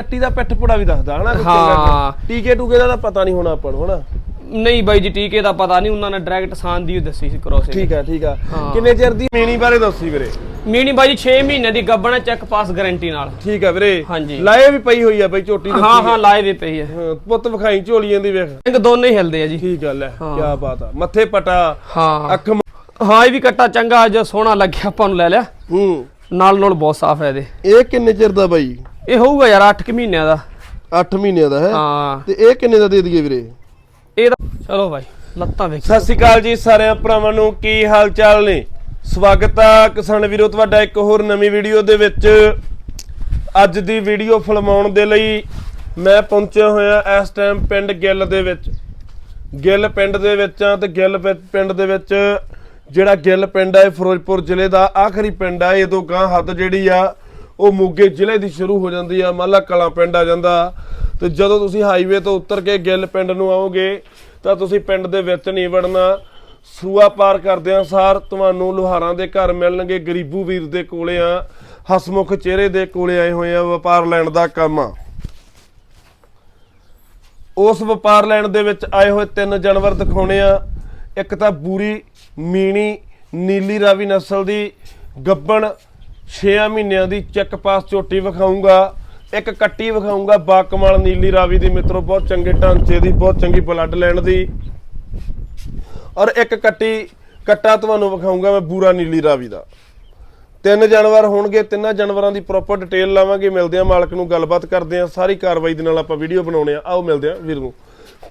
ਕੱਟੀ ਦਾ ਪਿੱਠ ਪੁੜਾ ਵੀ ਦੱਸਦਾ ਹਨਾ? ਕੋਈ ਹਾਂ। ਟੀਕੇ ਟੂਕੇ ਦਾ ਤਾਂ ਪਤਾ ਨਹੀਂ ਹੋਣਾ ਆਪਾਂ ਨੂੰ ਹਨਾ? ਨਹੀਂ ਬਾਈ ਜੀ ਟੀਕੇ ਦਾ ਪਤਾ ਨਹੀਂ ਉਹਨਾਂ ਨੇ ਡਾਇਰੈਕਟ ਸਾਨ ਦੀ ਓ ਦੱਸੀ ਸੀ ਕਰੋਸੇ ਠੀਕ ਆ ਠੀਕ ਆ। ਹਾਂ। ਕਿੰਨੇ ਚਿਰ ਦੀ ਮੀਣੀ ਬਾਰੇ ਦੱਸੀ ਵੀਰੇ? ਮੀਣੀ ਬਾਈ ਜੀ 6 ਮਹੀਨੇ ਦੀ ਗੱਬਣ ਚੈੱਕ ਪਾਸ ਗਾਰੰਟੀ ਨਾਲ। ਠੀਕ ਆ ਵੀਰੇ। ਹਾਂਜੀ। ਲਾਏ ਵੀ ਪਈ ਹੋਈ ਆ ਬਈ ਝੋਟੀ ਦੱਸੀ ਹਾਂ ਹਾਂ ਲਾਏ ਵੀ ਪਈ ਹੈ ਹਾਂ, ਪੁੱਤ ਵਿਖਾਈ ਝੋਲੀਆਂ ਦੀ ਵੇਖ। ਸਿੰਘ ਦੋਨੇ ਹੀ ਹਿਲਦੇ ਆ ਜੀ। ਕੀ ਗੱਲ ਹੈ ਹਾਂ। ਕੀ ਬਾਤ ਆ। ਮੱਥੇ ਪਟਾ ਹਾਂ। ਅੱਖ ਮ- ਹਾਂ ਇਹ ਵੀ ਕੱਟਾ ਚੰਗਾ ਜੋ ਸੋਹਣਾ ਲੱਗਿਆ ਆਪਾਂ ਨੂੰ ਲੈ ਲਿਆ। ਹੂੰ। ਨਾਲ ਨਾਲ ਬਹੁਤ ਸਾਫ਼ ਹੈ ਇਹਦੇ। ਇਹ ਕਿੰਨੇ ਚਿਰ ਦਾ ਬਾਈ? ਇਹ ਹੋਊਗਾ ਯਾਰ 8 ਮਹੀਨਿਆਂ ਦਾ। 8 ਮਹੀਨਿਆਂ ਦਾ ਹੈ? ਹਾਂ। ਤੇ ਇਹ ਕਿੰਨੇ ਦਾ ਦੇ ਦਈਏ ਵੀਰੇ? ਇਹਦਾ ਚਲੋ ਬਾਈ ਲੱਤਾਂ ਵੇਖ। ਸਤਿ ਸ਼੍ਰੀ ਅਕਾਲ ਜੀ ਸਾਰਿਆਂ ਭਰਾਵਾਂ ਨੂੰ ਕੀ ਹਾਲ ਚਾਲ ਨੇ? ਸਵਾਗਤ ਆ ਕਿਸਾਨ ਵੀਰੋ ਤੁਹਾਡਾ ਇੱਕ ਹੋਰ ਨਵੀਂ ਵੀਡੀਓ ਦੇ ਵਿੱਚ। ਅੱਜ ਦੀ ਵੀਡੀਓ ਫਿਲਮਾਉਣ ਦੇ ਲਈ ਮੈਂ ਪਹੁੰਚਿਆ ਹੋਇਆ ਇਸ ਟਾਈਮ ਪਿੰਡ ਗਿੱਲ ਦੇ ਵਿੱਚ। ਗਿੱਲ ਪਿੰਡ ਦੇ ਵਿੱਚ ਆ ਤੇ ਗਿੱਲ ਪਿੰਡ ਦੇ ਵਿੱਚ ਜਿਹੜਾ ਗਿੱਲ ਪਿੰਡ ਆ ਇਹ ਫਿਰੋਜ਼ਪੁਰ ਜ਼ਿਲ੍ਹੇ ਦਾ ਆਖਰੀ ਪਿੰਡ ਆ ਇਹ ਤੋਂ ਗਾਂ ਹੱਦ ਜਿਹੜੀ ਆ ਉਹ ਮੋਗੇ ਜ਼ਿਲ੍ਹੇ ਦੀ ਸ਼ੁਰੂ ਹੋ ਜਾਂਦੀ ਆ ਮਾਲਾ ਕਲਾਂ ਪਿੰਡ ਆ ਜਾਂਦਾ। ਤੇ ਜਦੋਂ ਤੁਸੀਂ ਹਾਈਵੇ ਤੋਂ ਉਤਰ ਕੇ ਗਿੱਲ ਪਿੰਡ ਨੂੰ ਆਓਗੇ, ਤਾਂ ਤੁਸੀਂ ਪਿੰਡ ਦੇ ਵਿੱਚ ਨਹੀਂ ਵੜਨਾ। ਸੂਆ ਪਾਰ ਕਰਦਿਆਂ ਸਾਰ, ਤੁਹਾਨੂੰ ਲੋਹਾਰਾਂ ਦੇ ਘਰ ਮਿਲਣਗੇ, ਗਰੀਬੂ ਵੀਰ ਦੇ ਕੋਲੇ ਆ, ਹਸਮੁਖ ਚਿਹਰੇ ਦੇ ਕੋਲੇ ਆਏ ਹੋਏ ਆ ਵਪਾਰ ਲੈਣ ਦਾ ਕੰਮ ਆ। ਉਸ ਵਪਾਰ ਲੈਣ ਦੇ ਵਿੱਚ ਆਏ ਹੋਏ ਤਿੰਨ ਜਾਨਵਰ ਦਿਖਾਉਣੇ ਆ। ਇੱਕ ਤਾਂ ਬੂਰੀ, ਮੀਣੀ, ਨੀਲੀ ਰਾਵੀ ਨਸਲ ਦੀ, ਗੱਬਣ 6 ਮਹੀਨਿਆਂ ਦੀ ਚੈੱਕ ਪਾਸ ਝੋਟੀ ਵਿਖਾਉਂਗਾ ਇੱਕ ਕੱਟੀ ਵਿਖਾਉਂਗਾ ਬਾਕਮਾਲ ਨੀਲੀ ਰਾਵੀ ਦੀ। ਮਿੱਤਰੋ ਬਹੁਤ ਚੰਗੇ ਢਾਂਚੇ ਦੀ ਬਹੁਤ ਚੰਗੀ ਬਲੱਡ ਲੈਣ ਦੀ। ਔਰ ਇੱਕ ਕੱਟੀ ਕੱਟਾ ਤੁਹਾਨੂੰ ਵਿਖਾਉਂਗਾ ਮੈਂ ਬੂਰਾ ਨੀਲੀ ਰਾਵੀ ਦਾ। ਤਿੰਨ ਜਾਨਵਰ ਹੋਣਗੇ ਤਿੰਨਾਂ ਜਾਨਵਰਾਂ ਦੀ ਪ੍ਰੋਪਰ ਡਿਟੇਲ ਲਾਵਾਂਗੇ ਮਿਲਦੇ ਆ ਮਾਲਕ ਨੂੰ ਗੱਲਬਾਤ ਕਰਦੇ ਆ ਸਾਰੀ ਕਾਰਵਾਈ ਦੇ ਨਾਲ ਆਪਾਂ ਵੀਡੀਓ ਬਣਾਉਣੇ ਆ ਆਓ ਮਿਲਦੇ ਆ ਵੀਰ ਨੂੰ।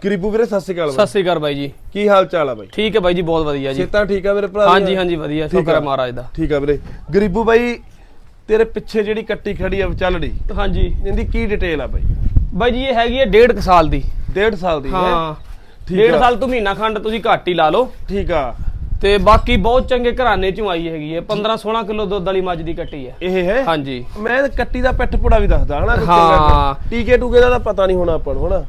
ਗਰੀਬੂ ਵੀਰੇ ਸਤਿ ਸ਼੍ਰੀ ਅਕਾਲ ਸਤਿ ਸ੍ਰੀ ਅਕਾਲ ਬਾਈ ਜੀ। ਕੀ ਹਾਲ ਚਾਲ ਆ ਬਾਈ? ਠੀਕ ਹੈ ਬਾਈ ਜੀ ਬਹੁਤ ਵਧੀਆ ਜੀ। ਸੇਤਾ ਠੀਕ ਆ ਮੇਰੇ ਭਰਾ ਹਾਂਜੀ? ਹਾਂਜੀ ਵਧੀਆ। ਸ਼ੁਕਰ ਹੈ। ਮਹਾਰਾਜ ਦਾ। ਠੀਕ ਆ ਵੀਰੇ। ਗਰੀਬੂ ਬਾਈ ਤੇਰੇ ਪਿੱਛੇ ਜਿਹੜੀ ਕੱਟੀ ਖੜੀ ਆ ਚੱਲੜੀ ਹਾਂਜੀ। ਇਹਦੀ ਕੀ ਡਿਟੇਲ ਆ ਬਾਈ? ਬਾਈ ਜੀ ਇਹ ਹੈਗੀ ਹੈ ਡੇਢ ਕੁ ਸਾਲ ਦੀ। ਡੇਢ ਸਾਲ ਦੀ ਹੈ। ਹਾਂ ਠੀਕ ਡੇਢ ਆ। ਸਾਲ ਤੋਂ ਮਹੀਨਾ ਖੰਡ ਤੁਸੀਂ ਘੱਟ ਹੀ ਲਾ ਲਓ। ਠੀਕ ਆ। ਤੇ ਬਾਕੀ ਬਹੁਤ ਚੰਗੇ ਘਰਾਣੇ ਚੋਂ ਆਈ ਹੈਗੀ ਹੈ 15 16 ਕਿਲੋ ਦੁੱਧ ਵਾਲੀ ਮੱਝ ਦੀ ਕੱਟੀ ਹੈ ਇਹ ਹੈ? ਹਾਂਜੀ। ਮੈਂ ਕੱਟੀ ਦਾ ਪਿੱਠ ਪੁੜਾ ਵੀ ਦੱਸਦਾ ਹਨਾ? ਕੋਈ ਹਾਂ। ਚੰਗਾ ਟੀਕੇ ਟੂਕੇ ਦਾ ਤਾਂ ਪਤਾ ਨਹੀਂ ਹੋਣਾ ਆਪਾਂ ਨੂੰ ਹਨਾ?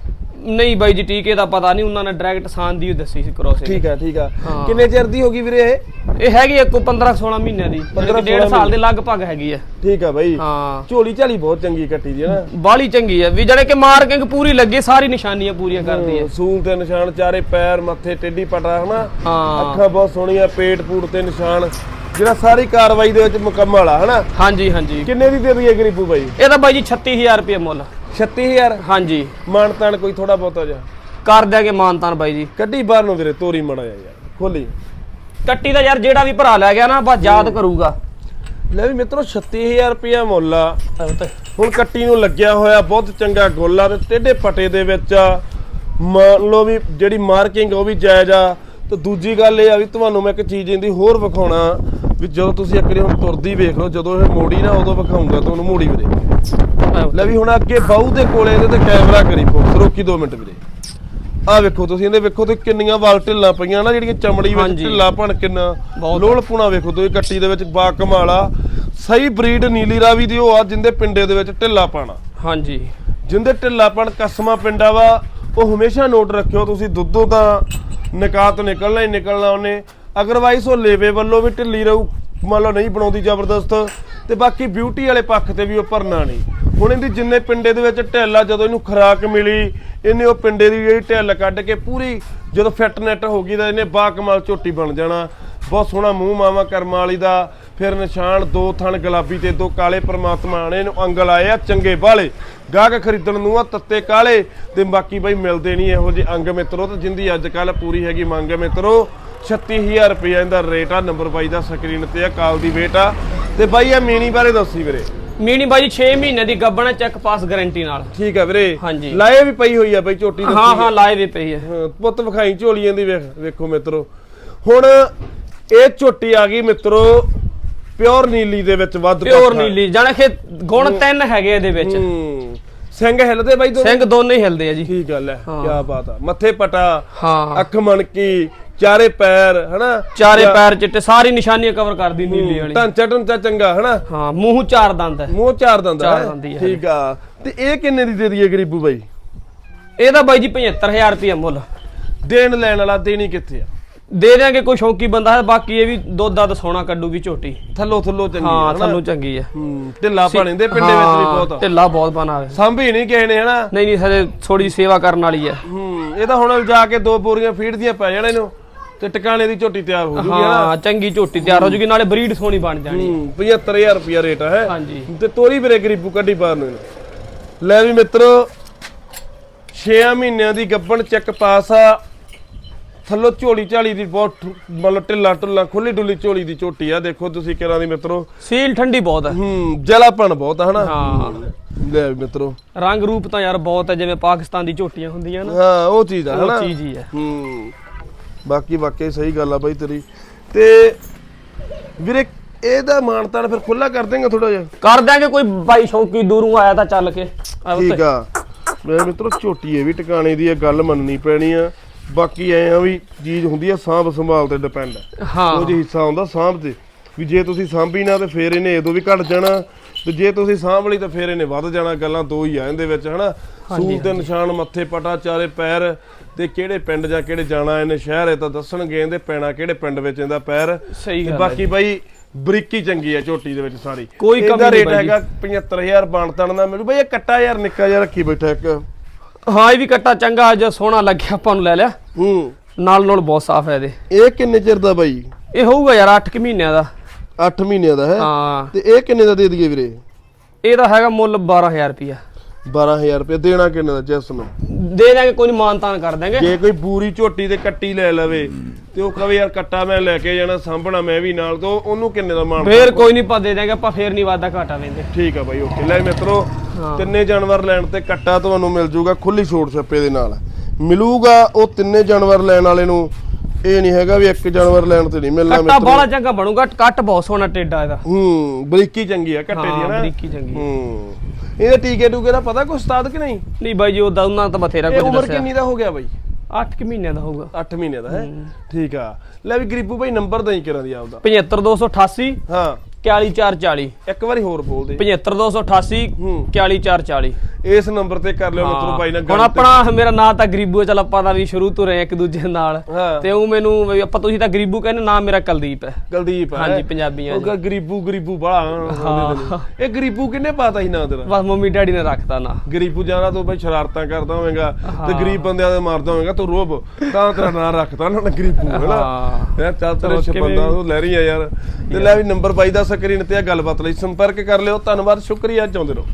ਨਹੀਂ ਬਾਈ ਜੀ ਟੀਕੇ ਦਾ ਪਤਾ ਨਹੀਂ ਉਹਨਾਂ ਨੇ ਡਾਇਰੈਕਟ ਸਾਨ ਦੀ ਓ ਦੱਸੀ ਸੀ ਕਰੋਸੇ ਠੀਕ ਆ ਠੀਕ ਆ। ਹਾਂ। ਕਿੰਨੇ ਚਿਰ ਦੀ ਹੋਗੀ ਵੀਰੇ ਇਹ? ਇਹ ਹੈਗੀ ਇੱਕ 15 16 ਮਹੀਨਿਆਂ ਦੀ 15 ਡੇਢ ਸਾਲ ਦੇ ਲਗਭਗ ਹੈਗੀ ਹੈ ਠੀਕ ਆ ਬਾਈ। ਹਾਂ। ਝੋਲੀ ਝਾਲੀ ਬਹੁਤ ਚੰਗੀ ਕੱਟੀ ਦੀ ਹੈ ਨਾ। ਬਾਲੀ ਚੰਗੀ ਹੈ ਵੀ ਜਿਹੜੇ ਕਿ ਮਾਰਕਿੰਗ ਪੂਰੀ ਲੱਗੀ ਸਾਰੀ ਨਿਸ਼ਾਨੀਆਂ ਪੂਰੀਆਂ ਕਰਦੀ ਹੈ ਸੂਲ ਤੇ ਨਿਸ਼ਾਨ ਚਾਰੇ ਪੈਰ ਮੱਥੇ ਟੇਢੀ ਪਟਾ ਹਨਾ? ਹਾਂ। ਅੱਖਾਂ ਬਹੁਤ ਸੋਹਣੀਆਂ ਪੇਟ ਪੂਟ ਤੇ ਨਿਸ਼ਾਨ। ਜਿਹੜਾ ਸਾਰੀ ਕਾਰਵਾਈ ਦੇ ਵਿੱਚ ਮੁਕੰਮਲ ਆ ਹਨਾ? ਹਾਂਜੀ ਹਾਂਜੀ। ਕਿੰਨੇ ਦੀ ਦੇ ਦਈਏ ਗਰੀਬੂ ਬਾਈ? ਇਹਦਾ ਬਾਈ ਜੀ 36000 ਰੁਪਏ ਮੁੱਲ। 36000 ਹਾਂਜੀ। ਮਾਨ ਤਾਨ ਕੋਈ ਥੋੜਾ ਬਹੁਤਾ ਜਾ? ਕਰ ਦਿਆਂਗੇ ਮਾਨਤਾਨ ਬਾਈ ਜੀ। ਕੱਢੀ ਬਾਹਰ ਨੂੰ ਵੀਰੇ ਤੋਰੀ ਮੜਾ ਯਾਰ ਖੋਲੀ। ਕੱਟੀ ਦਾ ਯਾਰ ਜਿਹੜਾ ਵੀ ਭਰਾ ਲੈ ਗਿਆ ਨਾ ਬਸ ਯਾਦ ਕਰੂਗਾ। ਲੈ ਵੀ ਮਿੱਤਰੋ 36000 ਰੁਪਇਆ ਮੁੱਲ ਆ। ਹੁਣ ਕੱਟੀ ਨੂੰ ਲੱਗਿਆ ਹੋਇਆ ਬਹੁਤ ਚੰਗਾ ਗੋਲਾ ਤੇ ਟੇਢੇ ਪਟੇ ਦੇ ਵਿੱਚ। ਮੰਨ ਲਓ ਵੀ ਜਿਹੜੀ ਮਾਰਕਿੰਗ ਉਹ ਵੀ ਜਾਇਜ਼ ਆ। ਤੇ ਦੂਜੀ ਗੱਲ ਇਹ ਆ ਵੀ ਤੁਹਾਨੂੰ ਮੈਂ ਇੱਕ ਚੀਜ਼ ਇਹਦੀ ਹੋਰ ਵਿਖਾਉਣਾ ਵੀ ਜਦੋਂ ਤੁਸੀਂ ਇੱਕ ਵਾਰੀ ਹੁਣ ਤੁਰਦੀ ਵੇਖ ਲਓ ਜਦੋਂ ਇਹ ਮੋੜੀ ਨਾ ਉਦੋਂ ਵਿਖਾਉਂਗਾ ਤੁਹਾਨੂੰ ਮੋੜੀ ਵੀਰੇ। ਲੈ ਵੀ ਹੁਣ ਅੱਗੇ ਬਾਹੂ ਦੇ ਕੋਲੇ ਇਹਦੇ ਤੇ ਕੈਮਰਾ ਕਰੀ ਫੋਕਸ ਰੋਕੀ 2 ਮਿੰਟ ਵੀਰੇ। ਆਹ ਵੇਖੋ ਤੁਸੀਂ ਇਹਦੇ ਵੇਖੋ ਤੇ ਕਿੰਨੀਆਂ ਵਾਲ ਢਿੱਲਾਂ ਪਈਆਂ ਨਾ ਜਿਹੜੀਆਂ ਚਮੜੀ ਵਿੱਚ ਹਾਂਜੀ। ਢਿੱਲਾ ਭਣ ਕਿੰਨਾ। ਲੋਲ ਪੁਣਾ ਵੇਖੋ ਤੁਸੀਂ ਕੱਟੀ ਦੇ ਵਿੱਚ ਬਾ ਕਮਾਲ ਆ। ਸਹੀ ਬਰੀਡ ਨੀਲੀ ਰਾਵੀ ਦੀ ਉਹ ਆ ਜਿੰਦੇ ਪਿੰਡੇ ਦੇ ਵਿੱਚ ਢਿੱਲਾ ਪਾਣਾ। ਹਾਂਜੀ। ਜਿੰਦੇ ਢਿੱਲਾਪਣ ਕਸਮਾ ਪਿੰਡਾ ਵਾ ਉਹ ਹਮੇਸ਼ਾ ਨੋਟ ਰੱਖਿਓ ਤੁਸੀਂ ਦੁੱਧੋਂ ਤਾਂ ਨਿਕਾਤ ਨਿਕਲਣਾ ਹੀ ਨਿਕਲਣਾ ਉਹਨੇ। ਅਗਰਵਾਈਜ਼ ਉਹ ਲੇਵੇ ਵੱਲੋਂ ਵੀ ਢਿੱਲੀ ਰਹੂ ਮੰਨ ਲਓ ਨਹੀਂ ਬਣਾਉਂਦੀ ਜ਼ਬਰਦਸਤ ਤੇ ਬਾਕੀ ਬਿਊਟੀ ਵਾਲੇ ਪੱਖ ਤੇ ਵੀ ਉਹ ਭਰਨਾ ਨਹੀਂ। ਹੁਣ ਇਹਦੀ ਜਿੰਨੇ ਪਿੰਡੇ ਦੇ ਵਿੱਚ ਢਿੱਲ ਆ, ਜਦੋਂ ਇਹਨੂੰ ਖੁਰਾਕ ਮਿਲੀ, ਇਹਨੇ ਉਹ ਪਿੰਡੇ ਦੀ ਜਿਹੜੀ ਢਿੱਲ ਕੱਢ ਕੇ ਪੂਰੀ ਜਦੋਂ ਫਿੱਟ ਨੈਟ ਹੋ ਗਈ ਤਾਂ ਇਹਨੇ ਬਾ ਕਮਾਲ ਝੋਟੀ ਬਣ ਜਾਣਾ। ਬਹੁਤ ਸੋਹਣਾ ਮੂੰਹ ਮਾਵਾ ਕਰਮ ਵਾਲੀ ਦਾ। ਫਿਰ ਨਿਸ਼ਾਨ, ਦੋ ਥਣ ਗੁਲਾਬੀ ਤੇ ਦੋ ਕਾਲੇ ਪਰਮਾਤਮਾ ਨੇ ਇਹਨੂੰ ਅੰਗਲ ਆਏ ਆ ਚੰਗੇ ਬਾਲੇ। ਗਾਹਕ ਖਰੀਦਣ ਨੂੰ ਆ ਤੱਤੇ ਕਾਲੇ ਤੇ ਬਾਕੀ ਬਈ ਮਿਲਦੇ ਨਹੀਂ ਇਹੋ ਜਿਹੇ ਅੰਗ ਮਿੱਤਰੋ ਤੇ ਜਿੰਦੀ ਅੱਜ ਕੱਲ ਪੂਰੀ ਹੈਗੀ ਮੰਗ ਹੈ ਮਿੱਤਰੋ 36000 ਰੁਪਏ ਇਹਦਾ ਰੇਟ ਆ, ਨੰਬਰ ਬਾਈ ਦਾ ਸਕਰੀਨ ਤੇ ਆ, ਕਾਲ ਦੀ ਵੇਟ ਆ। ਤੇ ਬਾਈ ਇਹ ਮੀਣੀ ਬਾਰੇ ਦੱਸੀ ਵੀਰੇ। ਮੀਣੀ ਬਾਈ ਜੀ 6 ਮਹੀਨੇ ਦੀ ਗੱਬਣ ਚੈੱਕ ਪਾਸ ਗਾਰੰਟੀ ਨਾਲ। ਠੀਕ ਆ ਵੀਰੇ। ਹਾਂਜੀ। ਲਾਏ ਵੀ ਪਈ ਹੋਈ ਆ ਬਈ ਝੋਟੀ ਦੱਸੀ ਹਾਂ ਹਾਂ ਲਾਏ ਵੀ ਪਈ ਹੈ ਹਾਂ, ਪੁੱਤ ਵਿਖਾਈ ਝੋਲੀਆਂ ਦੀ ਵੇਖ ਵੇਖੋ ਮਿੱਤਰੋ। ਹੁਣ ਇਹ ਝੋਟੀ ਆ ਗਈ ਮਿੱਤਰੋ ਪਿਓਰ ਨੀਲੀ ਦੇ ਵਿੱਚ ਵੱਧ ਪਿਓਰ ਪੱਖਾ। ਨੀਲੀ ਜਾਣੇ ਕਿ ਗੁਣ ਤਿੰਨ ਹੈਗੇ ਇਹਦੇ ਵਿੱਚ। ਹੂੰ। ਸਿੰਘ ਹਿੱਲਦੇ ਬਾਈ ਦੋ ਸਿੰਘ ਦੋਨੇ ਹੀ ਹਿਲਦੇ ਆ ਜੀ। ਕੀ ਗੱਲ ਹੈ ਹਾਂ। ਕੀ ਬਾਤ ਆ। ਮੱਥੇ ਪਟਾ ਹਾਂ। ਅੱਖ ਮਣਕੀ ਚਾਰੇ ਪੈਰ ਹਨਾ? ਚਾਰੇ ਪੈਰ ਚਿੱਟੇ ਸਾਰੀ ਨਿਸ਼ਾਨੀਆਂ ਕਵਰ ਕਰਦੀ ਨੀਲੀ ਵਾਲੀ। ਢਾਂਚਾ ਢੁੰਚਾ ਚੰਗਾ ਹਨਾ? ਹਾਂ ਮੂੰਹ ਚਾਰ ਦੰਦ ਹੈ। ਮੂੰਹ ਚਾਰ ਦੰਦਾ ਚਾਰ ਹੈ। ਦੰਦੀ ਹੈ। ਠੀਕ ਆ। ਤੇ ਇਹ ਕਿੰਨੇ ਦੀ ਦੇ ਦਈਏ ਗਰੀਬੂ ਬਾਈ? ਇਹਦਾ ਬਾਈ ਜੀ 75000 ਰੁਪਏ ਮੁੱਲ। ਦੇਣ ਲੈਣ ਵਾਲਾ ਦੇਣੀ ਕਿੱਥੇ ਆ? ਦੇ ਦਿਆਂਗੇ ਕੋਈ ਸ਼ੌਂਕੀ ਬੰਦਾ ਹੈ ਬਾਕੀ ਇਹ ਵੀ ਦੁੱਧ ਦੱਧ ਸੋਨਾ ਕੱਢੂਗੀ ਝੋਟੀ। ਥੱਲੋ ਥੱਲੋ ਚੰਗੀ ਹਾਂ ਹੈ? ਥੱਲੋਂ ਚੰਗੀ ਹੈ ਢਿੱਲਾ ਪਾਣੀ ਦੇ ਪਿੰਡੇ ਵਿੱਚ ਵੀ ਬਹੁਤ ਢਿੱਲਾ ਬਹੁਤ ਹੋਵੇ ਸਾਂਭੀ ਨਹੀਂ ਕਿਸੇ ਨੇ ਹਨਾ? ਨਹੀਂ ਨਹੀਂ ਹਜੇ ਥੋੜੀ ਸੇਵਾ ਕਰਨ ਵਾਲੀ ਹੈ। ਹੂੰ ਇਹ ਤਾਂ ਹੁਣ ਜਾ ਕੇ ਦੋ ਬੋਰੀਆਂ ਫੀਡ ਦੀਆਂ ਪੈ ਜਾਣੇ ਇਹਨੂੰ। ਤੇ ਟਿਕਾਣੇ ਦੀ ਝੋਟੀ ਤਿਆਰ ਹੋ ਜੂਗੀ ਹਾਂ ਚੰਗੀ ਝੋਟੀ ਤਿਆਰ ਹੋ ਜੂਗੀ ਨਾਲੇ ਬਰੀਡ ਸੋਹਣੀ ਬਣ ਜਾਣੀ। ਹੂੰ 75000 ਰੁਪਿਆ ਰੇਟ ਹੈ? ਹਾਂਜੀ। ਤੇ ਤੋਰੀ ਵੀਰੇ ਗਰੀਬੂ ਕੱਢੀ ਪਾਰ ਨੂੰ। ਲੈ ਵੀ ਮਿੱਤਰੋ 6 ਮਹੀਨਿਆਂ ਦੀ ਗੱਬਣ ਚੱਕ ਪਾਸ ਆ। ਥੱਲੋਂ ਝੋਲੀ ਝਾਲੀ ਦੀ ਬਹੁਤ ਮਤਲਬ ਢਿੱਲਾ ਢੁੱਲਾ ਖੁੱਲੀ ਡੁੱਲੀ ਝੋਲੀ ਦੀ ਝੋਟੀ ਆ। ਦੇਖੋ ਤੁਸੀਂ ਕਿਹੜਾ ਦੀ ਮਿੱਤਰੋ। ਸੀਲ ਠੰਡੀ ਬਹੁਤ ਹੈ ਹੂੰ ਜਲਾਪਣ ਬਹੁਤ ਆ ਹਨਾ? ਹਾਂ। ਲੈ ਵੀ ਮਿੱਤਰੋ। ਰੰਗ ਰੂਪ ਤਾਂ ਯਾਰ ਬਹੁਤ ਹੈ ਜਿਵੇਂ ਪਾਕਿਸਤਾਨ ਦੀ ਝੋਟੀਆਂ ਹੁੰਦੀਆਂ ਨਾ। ਹਾਂ ਉਹ ਚੀਜ਼ ਆ ਉਹ ਹਨਾ? ਚੀਜ਼ ਹੀ ਹੈ ਹੂੰ। ਬਾਕੀ ਵਾਕਈ ਸਹੀ ਗੱਲ ਆ ਬਾਈ ਤੇਰੀ। ਤੇ ਵੀਰੇ ਇਹਦਾ ਮਾਨਤਾਨ ਫਿਰ ਖੁੱਲਾ ਕਰ ਦੇਂਗਾ ਥੋੜਾ ਜਿਹਾ? ਕਰ ਦਿਆਂਗੇ ਕੋਈ ਬਾਈ ਸ਼ੌਂਕੀ ਦੂਰੋਂ ਆਇਆ ਤਾਂ ਚੱਲ ਕੇ। ਠੀਕ ਆ। ਮੇਰੇ ਮਿੱਤਰੋ ਝੋਟੀ ਇਹ ਵੀ ਟਿਕਾਣੇ ਦੀ ਇਹ ਗੱਲ ਮੰਨਣੀ ਪੈਣੀ ਆ। ਬਾਕੀ ਐ ਆ ਵੀ ਚੀਜ਼ ਹੁੰਦੀ ਆ ਸਾਂਭ ਸੰਭਾਲ ਤੇ ਡਿਪੈਂਡ ਹਾਂ। ਉਹ ਜੀ ਹਿੱਸਾ ਹੁੰਦਾ ਸਾਂਭ ਤੇ। ਵੀ ਜੇ ਤੁਸੀਂ ਸਾਂਭੀ ਨਾ ਤੇ ਫੇਰ ਇਹਨੇ ਇਹਦੋਂ ਵੀ ਘਟ ਜਾਣਾ ਤੇ ਜੇ ਤੁਸੀਂ ਸਾਂਭ ਲਈ ਤਾਂ ਫੇਰ ਇਹਨੇ ਵੱਧ ਜਾਣਾ ਗੱਲਾਂ ਦੋ ਹੀ ਆ ਇਹਦੇ ਵਿੱਚ ਹਨਾ? ਸੂਲ ਤੇ ਨਿਸ਼ਾਨ ਮੱਥੇ ਪਟਾ ਚਾਰੇ ਪੈਰ ਤੇ ਕਿਹੜੇ ਪਿੰਡ ਜਾਂ ਕਿਹੜੇ ਜਾਣਾ ਇਹਨੇ ਸ਼ਹਿਰ ਇਹ ਤਾਂ ਦੱਸਣਗੇ ਇਹਦੇ ਪੈਣਾ ਕਿਹੜੇ ਪਿੰਡ ਵਿੱਚ ਇਹਦਾ ਪੈਰ। ਸਹੀ ਗੱਲ ਹੈ ਬਾਕੀ ਬਾਈ ਬਰੀਕੀ ਚੰਗੀ ਆ ਝੋਟੀ ਦੇ ਵਿੱਚ ਸਾਰੀ। ਕੋਈ ਕਮੀ ਨਹੀਂ ਰੇਟ। ਹੈਗਾ 75000 ਬਾਣਤਣ ਦਾ ਮੈਨੂੰ ਬਈ ਇਹ ਕੱਟਾ ਯਾਰ ਨਿੱਕਾ ਜਿਹਾ ਰੱਖੀ ਬੈਠਾ ਇੱਕ। ਹਾਂ ਇਹ ਵੀ ਕੱਟਾ ਚੰਗਾ ਅੱਜ ਸੋਹਣਾ ਲੱਗਿਆ ਆਪਾਂ ਨੂੰ ਲੈ ਲਿਆ। ਹੂੰ। ਨਾਲ ਨਾਲ ਬਹੁਤ ਸਾਫ਼ ਹੈ ਇਹਦੇ। ਇਹ ਕਿੰਨੇ ਚਿਰ ਦਾ ਬਾਈ? ਇਹ ਹੋਊਗਾ ਯਾਰ 8 ਮਹੀਨਿਆਂ ਦਾ। 8 ਮਹੀਨਿਆਂ ਦਾ ਹੈ। ਹਾਂ। ਤੇ ਇਹ ਕਿੰਨੇ ਦਾ ਦੇ ਦਈਏ ਵੀਰੇ? ਇਹਦਾ ਹੈਗਾ ਮੁੱਲ 12000 ਰੁਪਿਆ 12000 ਰੁਪਏ ਦੇਣਾ ਕਿੰਨੇ ਦਾ ਜੈਸ ਨੂੰ ਦੇ ਦਾਂਗੇ ਕੋਈ ਮਾਨਤਾਨ ਕਰ ਦਾਂਗੇ। ਜੇ ਕੋਈ ਬੂਰੀ ਝੋਟੀ ਤੇ ਕੱਟੀ ਲੈ ਲਵੇ ਤੇ ਉਹ ਕਵੇ ਯਾਰ ਕੱਟਾ ਮੈਂ ਲੈ ਕੇ ਜਾਣਾ ਸਾਂਭਣਾ ਮੈਂ ਵੀ ਨਾਲ ਤੋਂ ਉਹਨੂੰ ਕਿੰਨੇ ਦਾ ਮਾਣ ਫੇਰ ਕੋਈ ਨਹੀਂ ਪਾ ਦੇ ਦਾਂਗੇ ਆਪਾਂ ਫੇਰ ਨਹੀਂ ਵਾਦਾ ਘਾਟਾ ਲੈਂਦੇ ਠੀਕ ਆ ਬਾਈ ਓਕੇ। ਲੈ ਮਿੱਤਰੋ। ਤਿੰਨੇ ਜਾਨਵਰ ਲੈਣ ਤੇ ਕੱਟਾ ਤੁਹਾਨੂੰ ਮਿਲ ਜਾਊਗਾ ਖੁੱਲੀ ਛੋਟ ਛੱਪੇ ਦੇ ਨਾਲ। ਮਿਲੂਗਾ ਉਹ ਤਿੰਨੇ ਜਾਨਵਰ ਲੈਣ ਵਾਲੇ ਨੂੰ ਇਹ ਨਹੀਂ ਹੈਗਾ ਵੀ ਇੱਕ ਜਾਨਵਰ ਲੈਣ ਤੇ ਨਹੀਂ ਮਿਲਣਾ ਕੱਟਾ ਬਾਹਲਾ ਚੰਗਾ ਬਣੂਗਾ ਕੱਟ ਬਹੁਤ ਸੋਹਣਾ ਟੇਡਾ ਇਹਦਾ। ਹੂੰ ਬਰੀਕੀ ਚੰਗੀ ਆ ਕੱਟੇ ਦੀ ਹਾਂ ਨਾ। ਬਰੀਕੀ ਚੰਗੀ ਹੈ। ਇਹਦੇ ਟੀਕੇ ਟੂਕੇ ਦਾ ਪਤਾ ਕੋਈ ਉਸਤਾਦ ਕਿ ਨਹੀਂ? ਨਹੀਂ ਬਾਈ ਜੀ ਉਹ ਉਹਨਾਂ ਤਾਂ ਬਥੇਰਾ ਕੁਝ ਉਮਰ ਦੱਸਿਆ। ਕਿੰਨੀ ਦਾ ਹੋ ਗਿਆ ਬਾਈ? 8 ਮਹੀਨਿਆਂ ਦਾ ਹੋਊਗਾ। 8 ਮਹੀਨੇ ਦਾ ਹੈ? ਠੀਕ ਆ। ਲੈ ਵੀ ਗਰੀਬੂ ਭਾਈ ਨੰਬਰ ਦੇਈ ਕਰਾਂ ਦੀ ਆਪਦਾ? 75288 ਹਾਂ। 41440 ਇੱਕ ਵਾਰੀ ਹੋਰ ਬੋਲ ਦੇ 75288 ਹੂੰ। 40440 ਇਸ ਨੰਬਰ ਤੇ ਕਰ ਲਿਓ ਮਿੱਤਰੋ ਭਾਈ ਨਾਲ ਹੁਣ ਆਪਣਾ ਮੇਰਾ ਨਾਂ ਤਾਂ ਗਰੀਬੂ ਚੱਲ ਆਪਾਂ ਦਾ ਵੀ ਸ਼ੁਰੂ ਤੋਂ ਰਹੇ ਇੱਕ ਦੂਜੇ ਨਾਲ। ਤੇ ਉਹ ਮੈਨੂੰ ਆਪਾਂ ਤੁਸੀਂ ਤਾਂ ਗਰੀਬੂ ਕਹਿੰਦੇ ਨਾਮ ਮੇਰਾ ਕੁਲਦੀਪ ਹੈ। ਕੁਲਦੀਪ ਹੈ। ਹਾਂਜੀ, ਪੰਜਾਬੀਆਂ ਉਹ ਗਰੀਬੂ ਗਰੀਬੂ ਬੜਾ। ਇਹ ਗਰੀਬੂ ਕਿੰਨੇ ਪਾਤਾ ਸੀ ਨਾਂ ਤੇਰਾ? ਬਸ ਮੰਮੀ ਡੈਡੀ ਨੇ ਰੱਖਤਾ ਨਾ। ਗਰੀਬੂ ਜਾਨਾ ਤੂੰ ਬਈ ਸ਼ਰਾਰਤਾਂ ਕਰਦਾ ਹੋਵੇਂਗਾ ਤੇ। ਗਰੀਬ ਬੰਦਿਆਂ ਦੇ ਮਾਰਦਾ ਹੋਵੇਂਗਾ ਤੂੰ ਰੋਬ। ਤਾਂ ਤੇਰਾ ਨਾਂ ਰੱਖਤਾ ਉਹਨਾਂ ਨੇ ਗਰੀਬੂ ਹੈਨਾ? ਯਾਰ ਚੱਲ ਤੇਰੇ ਛਪੰਦਾ ਉਹ ਲਹਿਰੀ ਆ ਯਾਰ। ਤੇ ਲੈ ਵੀ ਨੰਬਰ ਬਾਈ ਦਾ ਸਕਰੀਨ ਤੇ ਆ ਗੱਲਬਾਤ ਲਈ ਸੰਪਰਕ ਕਰ ਲਿਓ। ਧੰਨਵਾਦ ਸ਼ੁਕਰੀਆ ਚਾਹੁੰਦੇ ਰਹੋ।